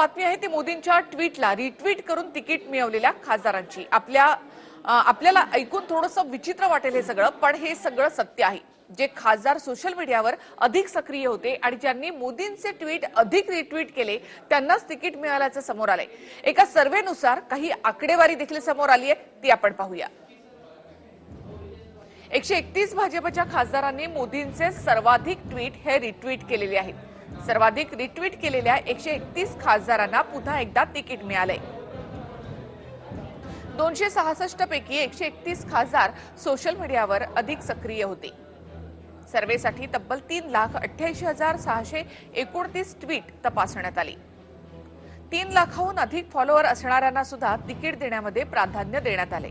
बातमी आहे ती मोदींच्या ट्विटला रिट्विट करून तिकीट मिळवलेल्या खासदारांची. आपल्या आपल्याला ऐकून थोडंसं विचित्र वाटेल हे सगळं पण हे सगळं सत्य आहे. जे खासदार सोशल मीडियावर अधिक सक्रिय होते आणि ज्यांनी मोदींचे ट्विट अधिक रिट्विट केले त्यांनाच तिकीट मिळाल्याचं समोर आलंय. एका सर्व्हेनुसार काही आकडेवारी देखील समोर आली आहे ती आपण पाहूया. एकशे एकतीस भाजपच्या खासदारांनी मोदींचे सर्वाधिक ट्विट हे रिट्विट केलेले आहेत. सर्वाधिक रिट्विट केलेल्या एकशे एकतीस खासदारांना पुन्हा एकदा तिकीट मिळालंय. दोनशे सहासष्ट पैकी एकशे एकतीस खासदार सोशल मीडियावर अधिक सक्रिय होते. सर्वेसाठी तब्बल तीन लाख अठ्ठ्याऐंशी हजार सहाशे एकोणतीस ट्विट तपासण्यात आली. तीन लाखाहून अधिक फॉलोअर असणाऱ्यांना सुद्धा तिकीट देण्यामध्ये प्राधान्य देण्यात आले